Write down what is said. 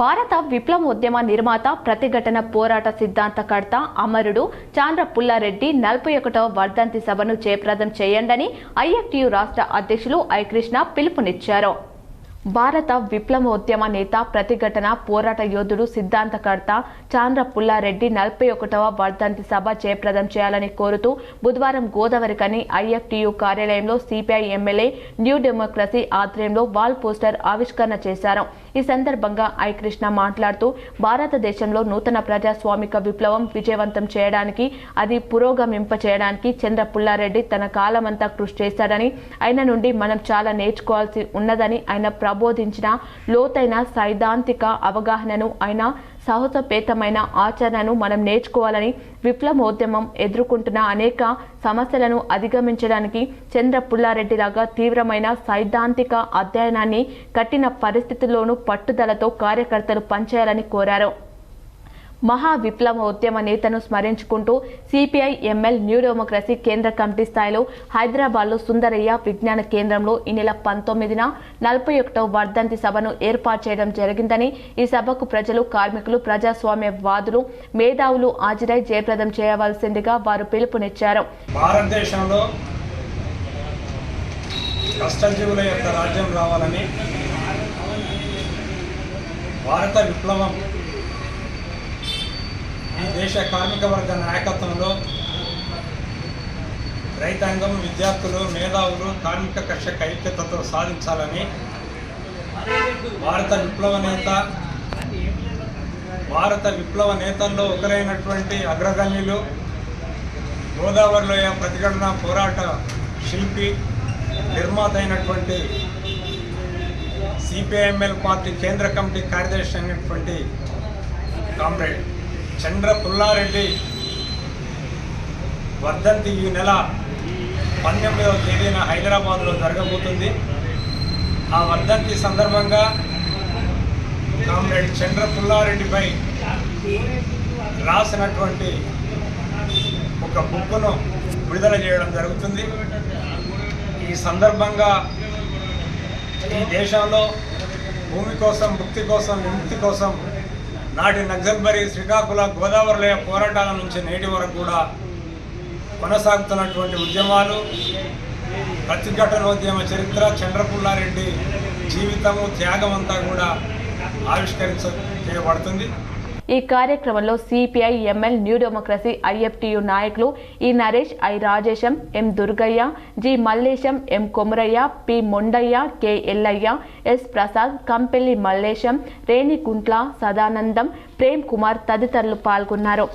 భారత విప్లవ ఉద్యమ నిర్మాత ప్రతిఘటన పోరాట సిద్ధాంతకర్త అమరుడు చాంద్ర పుల్లారెడ్డి నలభై ఒకటవ వర్ధంతి సభను జయప్రదం చేయండని ఐఎఫ్టియు రాష్ట్ర అధ్యక్షులు ఐకృష్ణ పిలుపునిచ్చారు. భారత విప్లవోద్యమ నేత ప్రతిఘటన పోరాట యోధుడు సిద్ధాంతకర్త చాంద్ర పుల్లారెడ్డి నలభై ఒకటవ వర్ధంతి సభ జయప్రదం చేయాలని కోరుతూ బుధవారం గోదావరికని ఐఎఫ్టియు కార్యాలయంలో సిపిఐ ఎమ్మెల్యే న్యూ డెమోక్రసీ ఆధ్వర్యంలో వాల్ పోస్టర్ ఆవిష్కరణ చేశారు. ఈ సందర్భంగా ఐ కృష్ణ మాట్లాడుతూ భారతదేశంలో నూతన ప్రజాస్వామిక విప్లవం విజయవంతం చేయడానికి అది పురోగమింప చేయడానికి చంద్ర పుల్లారెడ్డి తన కాలమంతా కృషి చేశాడని ఆయన నుండి మనం చాలా నేర్చుకోవాల్సి ఉన్నదని ఆయన ప్రబోధించిన లోతైన సైద్ధాంతిక అవగాహనను ఆయన సాహసపేతమైన ఆచరణను మనం నేర్చుకోవాలని విప్లవోద్యమం ఎదుర్కొంటున్న అనేక సమస్యలను అధిగమించడానికి చంద్ర పుల్లారెడ్డిలాగా తీవ్రమైన సైద్ధాంతిక అధ్యయనాన్ని కఠిన పరిస్థితుల్లోనూ పట్టుదలతో కార్యకర్తలు పనిచేయాలని కోరారు. మహా విప్లవ ఉద్యమ నేతను స్మరించుకుంటూ సిపిఐ ఎంఎల్ న్యూ డెమోక్రసీ కేంద్ర కమిటీ స్థాయిలో హైదరాబాద్లో సుందరయ్య విజ్ఞాన కేంద్రంలో ఈ నెల పంతొమ్మిదిన నలభై ఒకటవ వర్ధంతి సభను ఏర్పాటు చేయడం జరిగిందని ఈ సభకు ప్రజలు కార్మికులు ప్రజాస్వామ్య వాదులు మేధావులు హాజరై జయప్రదం చేయవలసిందిగా వారు పిలుపునిచ్చారు. భారతదేశంలో కష్టజీవుల యొక్క రాజ్యం రావాలని భారత విప్లవం ఈ దేశ కార్మిక వర్గ నాయకత్వంలో రైతాంగం విద్యార్థులు మేధావులు కార్మిక కర్షక ఐక్యతతో సాధించాలని భారత విప్లవ నేత భారత విప్లవ నేతల్లో ఒకరైనటువంటి అగ్రగణ్యులు గోదావరిలోయ ప్రతిఘటన పోరాట శిల్పి నిర్మాత అయినటువంటి సిపిఐఎంఎల్ పార్టీ కేంద్ర కమిటీ కార్యదర్శి అయినటువంటి కామ్రేడ్. చంద్ర పుల్లారెడ్డి వర్ధంతి ఈ నెల పంతొమ్మిదవ తేదీన హైదరాబాద్లో జరగబోతుంది. ఆ వర్ధంతి సందర్భంగా కామ్రేడ్ చంద్ర పుల్లారెడ్డిపై రాసినటువంటి ఒక బుక్ను విడుదల చేయడం జరుగుతుంది. ఈ సందర్భంగా ఈ దేశంలో భూమి కోసం ముక్తి కోసం విముక్తి కోసం నాటి నక్సల్బరి శ్రీకాకుళం గోదావరిలో పోరాటాల నుంచి నేటి వరకు కూడా కొనసాగుతున్నటువంటి ఉద్యమాలు ప్రతిఘటనోద్యమ చరిత్ర చంద్రపుల్లారెడ్డి జీవితము త్యాగం అంతా కూడా ఆవిష్కరించ చేయబడుతుంది. ఈ కార్యక్రమంలో CPI ML New Democracy IFTU నాయకులు E Naresh I Rajesham M Durgaiah G Mallesham M Komaraiah P Mondaiah K Yellaiah S Prasad Kampelli Mallesham Renikuntla Sadanandam Prem Kumar తదితరులు పాల్గొన్నారు.